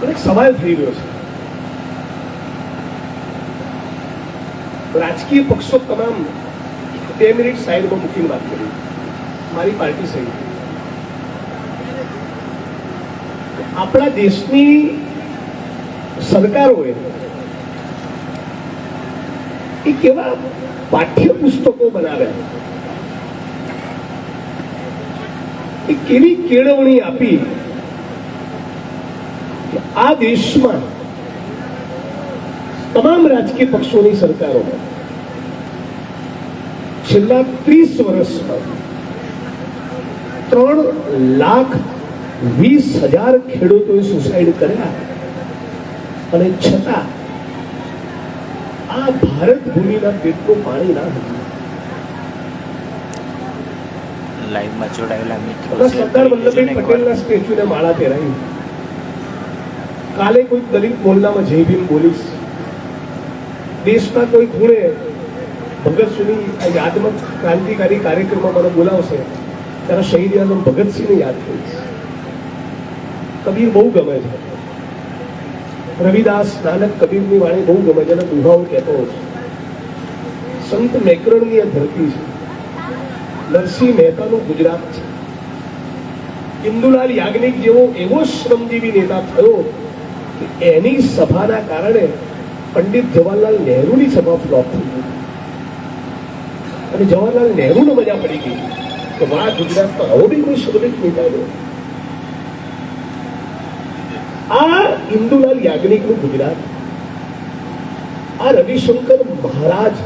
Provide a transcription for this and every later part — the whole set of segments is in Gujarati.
પણ એક સવાલ થઈ રહ્યો છે. રાજકીય પક્ષો તમામ બે મિનિટ સાઈડમાં મૂકીને વાત કરી. મારી પાર્ટી સહિત આપણા દેશની સરકારોએ એ કેવા પાઠ્યપુસ્તકો બનાવ્યા. એ કેવી કેળવણી આપી આ દેશમાં તમામ રાજકીય પક્ષોની સરકારો છેલ્લા ત્રીસ વર્ષમાં ત્રણ લાખ વીસ હજાર ખેડૂતોએ સુસાઇડ કર્યા. અને છતાં આ ભારત ભૂમિના પેટનું પાણી ના હતું લાઈવમાં જોડાયેલા મિત્રો સરદાર વલ્લભભાઈ પટેલના સ્ટેચ્યુને માળા પહેરાવી. કાલે કોઈ દલિત મોહલ્લામાં જય ભીમ બોલીશ દેશના કોઈ ખૂણે ભગતસિંહની યાદમાં ક્રાંતિકારી કાર્યક્રમમાં મને બોલાવશે, ત્યારે શહીદ આઝમ ભગતસિંહને યાદ કરીશ. કબીર બહુ ગમે છે. રવિદાસ નાનક કબીરની વાણી બહુ ગમે છે અને દુહાઓ કહેતો છું. સંત મેકરણની આ ધરતી છે. નરસિંહ મહેતાનું ગુજરાત છે. ઇન્દુલાલ યાજ્ઞિક જેવો એવો શ્રમજીવી નેતા થયો એની સભાના કારણે પંડિત જવાહરલાલ નહેરુની સભા ફ્લોપ થઈ અને જવાહરલાલ નહેરુને મજા પડી ગઈ કે વાહ, ગુજરાતમાં આવો બી કોઈ નેતા છે આ ઇન્દુલાલ યાજ્ઞિકનું ગુજરાત, આ રવિશંકર મહારાજ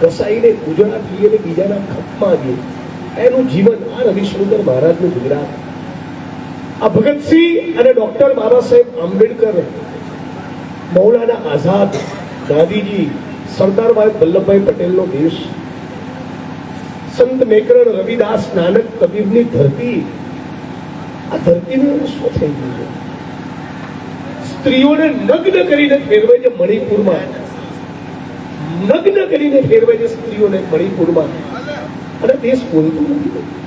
કસાઈને ગુજરાતી અને બીજાના ખપમાં ગયું. એનું જીવન આ રવિશંકર મહારાજનું ગુજરાત આ ભગતસિંહ અને ડોક્ટર બાબા સાહેબ આંબેડકર, મૌલાના આઝાદ ગાંધીજી સરદારભાઈ વલ્લભભાઈ પટેલનો દેશ સંત મેકરણ રવિદાસ નાનક કબીરની ધરતી. આ ધરતીનું શું થઈ ગયું છે? સ્ત્રીઓને નગ્ન કરીને ફેરવે છે મણિપુરમાં. નગ્ન કરીને ફેરવે છે સ્ત્રીઓને મણિપુરમાં. અને દેશ બોલતું નથી.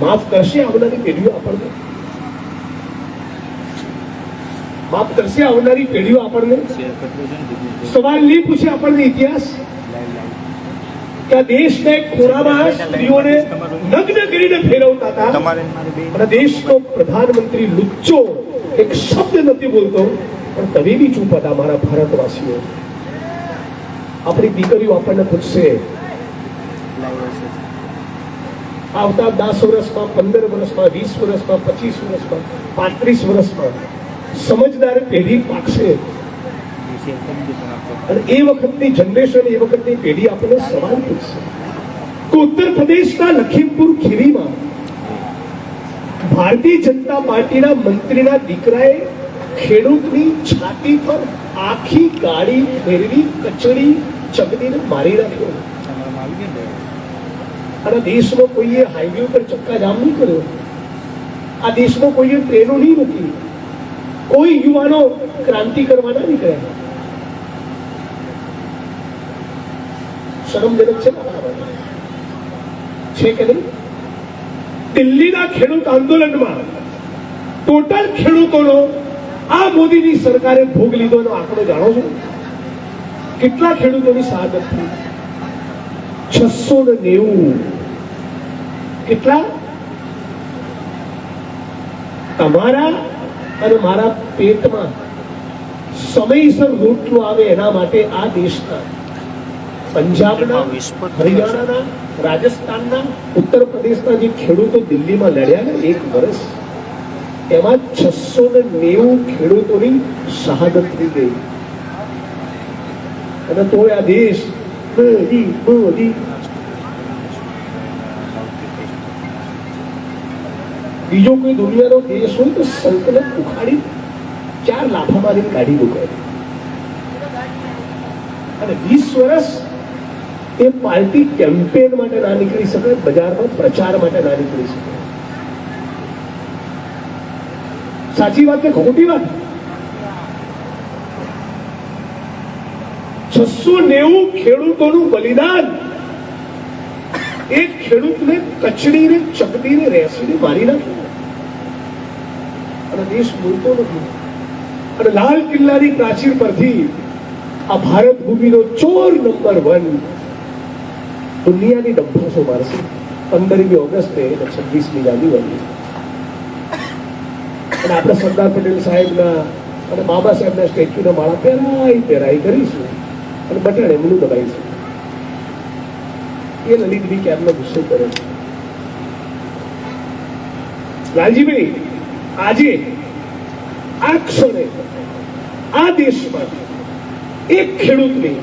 માફ કરશે આવનારી પેઢીઓ આપણને? માફ કરશે આવનારી પેઢીઓ આપણને? સવાલ નહીં પૂછે આપણને ઇતિહાસ? કે દેશના એક સ્ત્રીઓને નગ્ન કરીને ફેરવતા હતા? અને દેશનો પ્રધાનમંત્રી લુચ્ચો એક શબ્દ નથી બોલતો. પણ તમે બી ચૂપ હતા મારા ભારતવાસીઓ. આપણી દીકરીઓ આપણને પૂછશે આવતા દસ વર્ષમાં, પંદર વર્ષમાં, વીસ વર્ષમાં, પચીસ વર્ષમાં, પાંત્રીસ વર્ષમાં સમજદાર પેઢી પાકશે. અને એ વખતની જનરેશન, એ વખતની પેઢી આપણને સવાલ પૂછશે. તો ઉત્તર પ્રદેશના લખીમપુર ખીરીમાં ભારતીય જનતા પાર્ટીના મંત્રીના દીકરાએ ખેડૂતની છાતી પર આખી ગાડી ફેરવી, કચડી, ચગડીને મારી નાખ્યો તમારામાં આવી ગયો ને અને દેશમાં કોઈએ હાઈવે ઉપર ચક્કા જામ નહીં કર્યો. આ દેશમાં કોઈએ ટ્રેનો નહીં મૂકી કોઈ યુવાનો ક્રાંતિ કરવાના નીકળ્યા. શરમજનક છે ને? છે કે નહીં? દિલ્હીના ખેડૂત આંદોલનમાં ટોટલ ખેડૂતોનો આ મોદીની સરકારે ભોગ લીધો આંકડો જાણો છો? કેટલા ખેડૂતોની શહાદત થઈ છસો ને નેવું. કેટલા? તમારા અને મારા પેટમાં સમયસર રોટલો આવે એના માટે આ દેશના પંજાબના, હરિયાણાના, રાજસ્થાનના ઉત્તર પ્રદેશના જે ખેડૂતો દિલ્હીમાં લડ્યા ને એક વર્ષ, એમાં છસો ને નેવું ખેડૂતોની શહાદત થઈ ગઈ. અને તોય આ દેશ બીજો કોઈ દુનિયાનો દેશ હોય તો સંકલન ઉખાડી ચાર લાફા મારીને કાઢી મુકાય અને વીસ વર્ષ એ પાર્ટી કેમ્પેન માટે ના નીકળી શકે, બજારમાં પ્રચાર માટે ના નીકળી શકે. સાચી વાત કે ખોટી વાત? છસો નેવું ખેડૂતોનું બલિદાન. એક ખેડૂતને કચડીને, ચકડીને, રેસીને મારી નાખ્યો અને દેશ નથી. અને લાલ કિલ્લાની પ્રાચીર પરથી આ ભારત ભૂમિનો ચોર નંબર વન દુનિયાની ડબ્બાસો મારશે. પંદરમી ઓગસ્ટે અને છવ્વીસમી જાન્યુઆરી. અને આપણે સરદાર પટેલ સાહેબના અને બાબા સાહેબના સ્ટેચ્યુના માળા પહેરાઈ પહેરાઈ કરીશું અને બટન એમનું દબાઈશું એ લલિતભાઈ ક્યારનો ગુસ્સો કરે છે? લાલજીભાઈ આજે આ ક્ષણે આ દેશમાં એક ખેડૂતની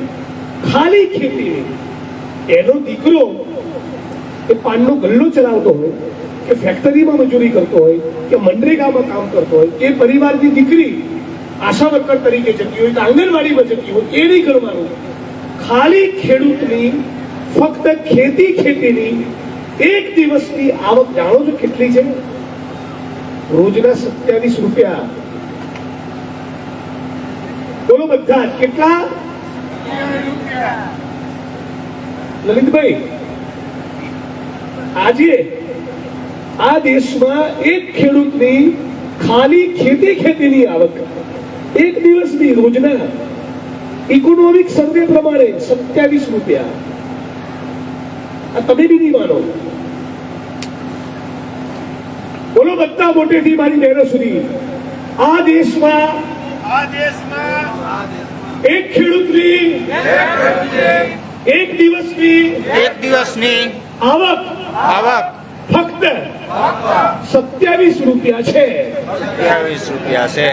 ખાલી ખેતીની એનો દીકરો એ પાનનો ગલ્લો ચલાવતો હોય, કે ફેક્ટરીમાં મજૂરી કરતો હોય, કે મનરેગામાં કામ કરતો હોય એ પરિવારની દીકરી આશા વર્કર તરીકે જતી હોય, કે આંગણવાડીમાં જતી હોય, એ નહીં કરવાનું. ખાલી ખેડૂતની, ફક્ત ખેતી ખેતીની એક દિવસની આવક જાણો છો કેટલી છે? રોજના સત્યાવીસ રૂપિયા. બોલો બધા, કેટલા? લલિતભાઈ, આજે આ દેશમાં એક ખેડૂતની ખાલી ખેતી ખેતીની આવક. એક દિવસની રોજના ઇકોનોમિક સર્વે પ્રમાણે સત્યાવીસ રૂપિયા. આ તમે બી નહીં માનો. બોલો બધા મોટેથી મારી બહેનો સુધી. આ દેશમાં આ દેશમાં એક ખેડૂતની એક દિવસની એક દિવસની આવક આવક ફક્ત સત્યાવીસ રૂપિયા છે. સત્યાવીસ રૂપિયા છે.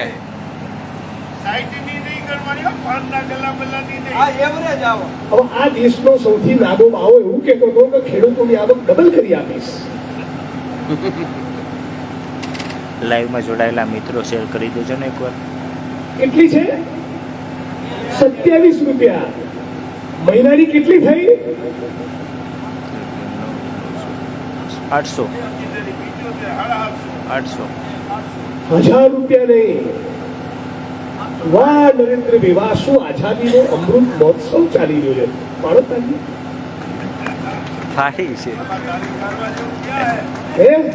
હવે આ દેશનો સૌથી નાનો આવો એવું કહેતો હતો કે ખેડૂતોની આવક ડબલ કરી આપીશ. લાઈવમાં જોડાયેલા મિત્રો શેર કરી દેજો ને એકવાર. કેટલી છે? સત્યાવીસ રૂપિયા. મહિનાની કેટલી થઈ? આઠસો. આઠસો. હજાર રૂપિયા નહીં. વાહ નરેન્દ્રભાઈ વાહ શું આઝાદીનો અમૃત મહોત્સવ ચાલી રહ્યો છે? માણો તાજી ફાટી છે. હે?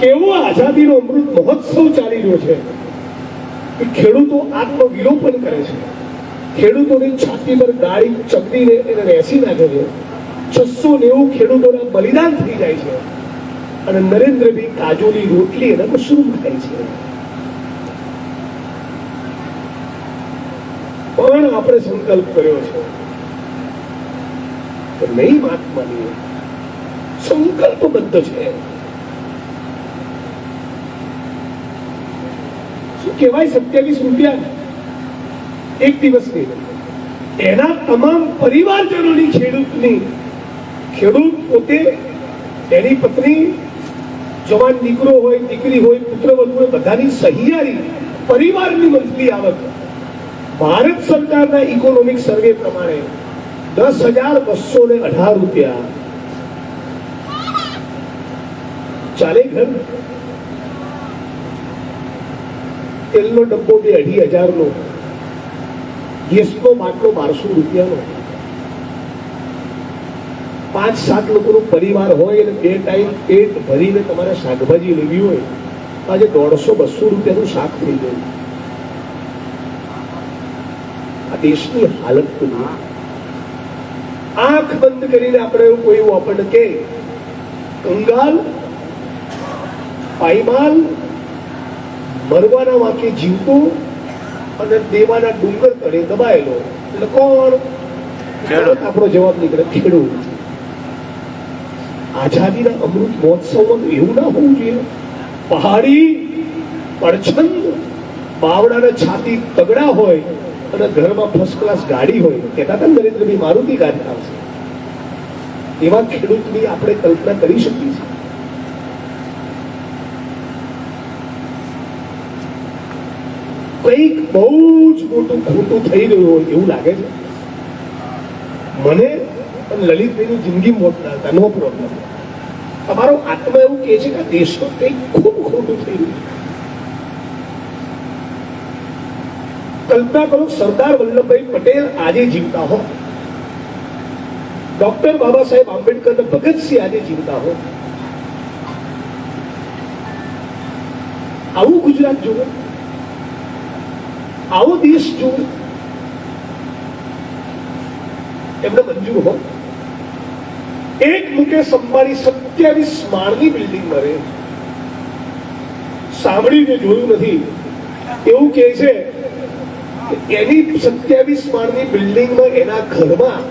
કેવો આઝાદીનો અમૃત મહોત્સવ ચાલી રહ્યો છે? કે ખેડૂતો આત્મવિલોપન કરે છે? ખેડૂતોની છાતી પર ગાળી ચકડીને એને રેસી નાખે છે? છસો નેવું ખેડૂતોના બલિદાન થઈ જાય છે? અને નરેન્દ્રભાઈ કાજુની રોટલી અને મશરૂમ ખાય છે? પણ આપણે સંકલ્પ કર્યો છે કે નહીં માનીએ. સંકલ્પબદ્ધ છે. શું કહેવાય? સત્યાવીસ રૂપિયા એક દિવસની એના તમામ પરિવારજનોની ખેડૂતની, ખેડૂત પોતે, એની પત્ની, જવાન દીકરો હોય, દીકરી હોય, પુત્ર હોય, બધાની સહિયારી પરિવારની મંથલી આવક. ભારત સરકારના ઇકોનોમિક સર્વે પ્રમાણે દસ હજાર બસો ને અઢાર રૂપિયા. ચાલે ઘર? તેલનો ડબ્બો બે અઢી હજારનો. ગેસનો માટલો બારસો રૂપિયાનો. પાંચ સાત લોકોનો પરિવાર હોય અને બે ટાઈમ પેટ ભરીને તમારે શાકભાજી લેવી હોય, તો આજે દોઢસો બસો રૂપિયાનું શાક થઈ ગયું. આ દેશની હાલત આંખ બંધ કરીને આપણે કોઈ એવું આપણને કે કંગાલ, પાયમાલ મરવાના વાંકે જીવતો અને દેવાના ડુંગર તળે દબાયેલો. એટલે કોણ. આપણો જવાબ નીકળે? ખેડૂત. આઝાદીના અમૃત મહોત્સવમાં એવું ના હોવું જોઈએ. પહાડી પડછંદ બાવડાના છાતી તગડા હોય અને ઘરમાં ફર્સ્ટ ક્લાસ ગાડી હોય. કહેતા હતા નરેન્દ્રભાઈ મારુતિ ગાડી આવશે. એવા ખેડૂતની આપણે કલ્પના કરી શકીએ છીએ. કંઈક બહુ જ મોટું ખોટું થઈ રહ્યું હોય એવું લાગે છે? મને લલિતભાઈની જિંદગી મોટા હતા નો પ્રોબ્લેમ તમારો આત્મા એવું કહે છે કે દેશમાં કંઈક ખૂબ ખોટું થઈ રહ્યું કલ્પના કરો સરદાર વલ્લભભાઈ પટેલ આજે જીવતા હો ડોક્ટર બાબા સાહેબ આંબેડકર અને ભગતસિંહ આજે જીવતા હો આવું ગુજરાત જુઓ. આવો દેશ જુઓ એમને મંજૂર હો. એક મુકેશ અંબાણી સત્યાવીસ માળની બિલ્ડિંગમાં રહે. સાંભળીને જોયું નથી. એવું કહે છે એની સત્યાવીસ માળની બિલ્ડિંગમાં એના ઘરમાં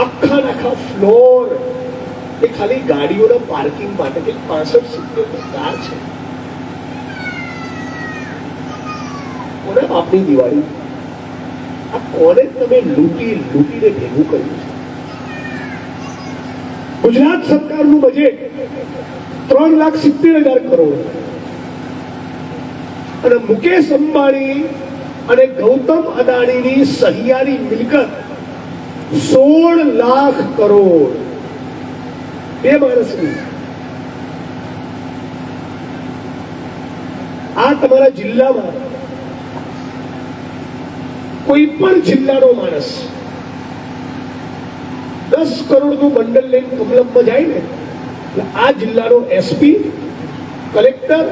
આખા આખા ફ્લોર એ ખાલી ગાડીઓના પાર્કિંગ માટે કે પાસઠ સિત્તેર કાર છે. કોના આપણી દિવાળી? આ કોને તમે લૂંટી, લૂંટીને ભેગું કર્યું છે? ગુજરાત સરકારનું બજેટ ત્રણ લાખ સિત્તેર હજાર કરોડ. અને મુકેશ અંબાણી અને ગૌતમ અદાણીની સહિયારી મિલકત સોળ લાખ કરોડ. બે માણસની આ તમારા જિલ્લામાં કોઈ પણ જિલ્લાનો માણસ દસ કરોડનું બંડલ લઈને કમલમમાં જાય ને આ જિલ્લાનો એસપી, કલેક્ટર,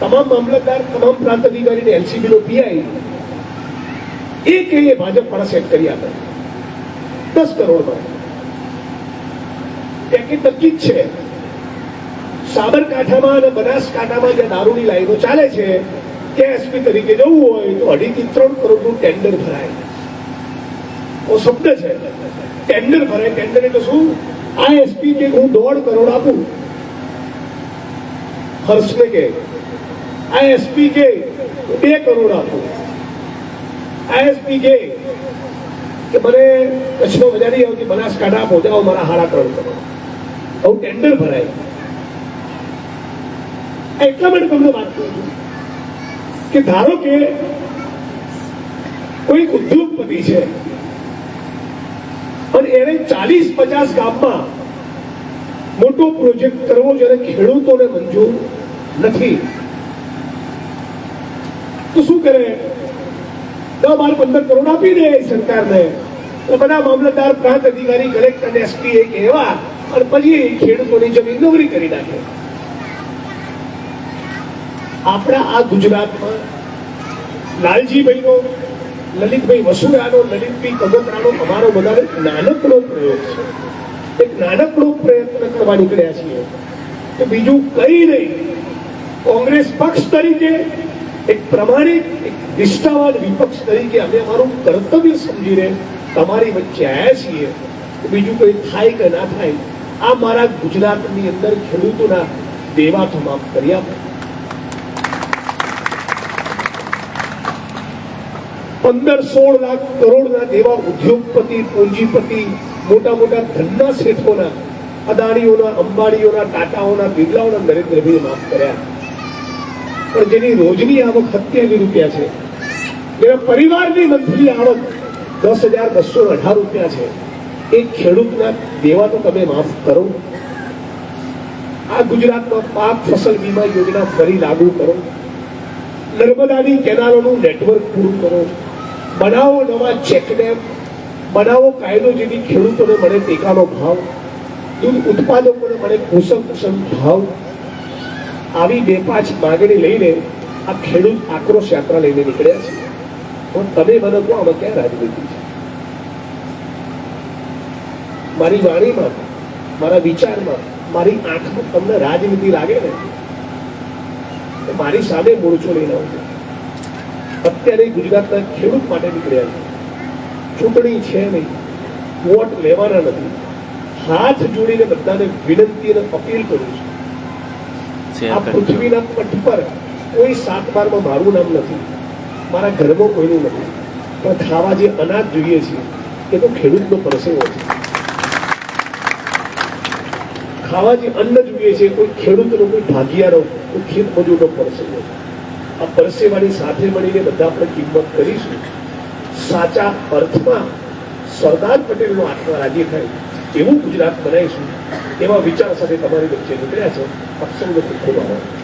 તમામ મામલતદાર, તમામ પ્રાંત અધિકારીને એલસીબી નો પીઆઈ એ કહીએ ભાજપ પણ સેટ કરી આપે. દસ કરોડમાં. પેકેટ નક્કી છે. સાબરકાંઠામાં અને બનાસકાંઠામાં જે દારૂની લાઈનો ચાલે છે એસપી તરીકે જવું હોય તો અઢી ત્રણ ત્રણ કરોડનું ટેન્ડર ભરાય. ઓ શબ્દ છે. ટેન્ડર ભરાય. ટેન્ડર એટલે શું? આ એસપી કે હું દોઢ કરોડ આપું. હર્ષને કે, આ એસપી કે બે કરોડ આપું. આ એસપી કે કે મને કચ્છનો મજા આવતી, બનાસકાંઠા પહોંચાવો મારા હાડા કરોડ કરોડ. આવું ટેન્ડર ભરાય. એટલા માટે તમને વાત કરું છું. કે ધારો કે કોઈ ઉદ્યોગપતિ છે અને એને ચાલીસ પચાસ ગામમાં મોટો પ્રોજેક્ટ કરવો જ્યારે ખેડૂતોને મંજૂર નથી, તો શું કરે? દસ બાર પંદર કરોડ આપી દે સરકારને. તો બધા મામલતદાર પ્રાંત અધિકારી, કલેક્ટર એસપી એક કહેવા અને પછી ખેડૂતોની જમીન નોકરી કરી નાખે. આપણા આ ગુજરાતમાં લાલજીભાઈનો, લલિતભાઈ વસુરાનો, લલિતભાઈ કગોતરાનો અમારો બધાનો નાનકડો પ્રયોગ છે. એક નાનકડો પ્રયત્ન કરવા નીકળ્યા છીએ. કે બીજું કઈ નહીં. કોંગ્રેસ પક્ષ તરીકે, એક પ્રમાણિક, એક નિષ્ઠાવાન વિપક્ષ તરીકે અમે અમારું કર્તવ્ય સમજીને તમારી વચ્ચે આવ્યા છીએ. બીજું કોઈ થાય કે ના થાય, આ મારા ગુજરાતની અંદર ખેડૂતોના દેવા તમામ કરી પંદર સોળ લાખ કરોડના દેવા ઉદ્યોગપતિ, પૂંજીપતિ મોટા મોટા ધનના શેઠોના અદાણીઓના, અંબાણીઓના, ટાટાઓના, બિરલાઓના નરેન્દ્રભાઈ માફ કર્યા. પણ જેની રોજની આવક સત્યાવી રૂપિયા છે, જેના પરિવારની મંથલી આવક દસ હજાર બસો અઢાર રૂપિયા છે, એ ખેડૂતના દેવા તો તમે માફ કરો. આ ગુજરાતમાં પાક ફસલ વીમા યોજના ફરી લાગુ કરો. નર્મદાની કેનાલોનું નેટવર્ક પૂરું કરો. બનાવો નવા ચેકડેમ બનાવો કાયદો જેથી ખેડૂતોને મળે ટેકાનો ભાવ, દૂધ ઉત્પાદકોને મળે કુશળ કુશળ ભાવ. આવી બે પાંચ માગણી લઈને આ ખેડૂત આક્રોશ યાત્રા લઈને નીકળ્યા છે. પણ તમે મને કહો, આમાં ક્યાં રાજનીતિ છે? મારી વાણીમાં, મારા વિચારમાં, મારી આંખમાં તમને રાજનીતિ લાગે ને? મારી સામે મોરચો લઈને આવજો. અત્યારે ગુજરાતના ખેડૂત માટે નીકળ્યા છે. ચૂંટણી છે નહીં. વોટ લેવાના નથી. હાથ જોડીને બધાને વિનંતી અને અપીલ કરું છું. આ પૃથ્વીના પટ પર કોઈ સાત બારમાં મારું નામ નથી. મારા ઘરમાં કોઈનું નથી. પણ ખાવા જે અનાજ જોઈએ છે એ તો ખેડૂતનો પ્રસંગો છે. ખાવા જે અન્ન જોઈએ છે કોઈ ખેડૂતનો કોઈ ભાગીયારો કોઈ ખેત મજૂરનો પ્રસંગો છે. આ પરસેવાની સાથે મળીને બધા આપણે કિંમત કરીશું. સાચા અર્થમાં સરદાર પટેલનો આત્મા રાજી થાય એવું ગુજરાત બનાવીશું એવા વિચાર સાથે તમારી વચ્ચે નીકળ્યા છે. ખૂબ ખૂબ આભાર.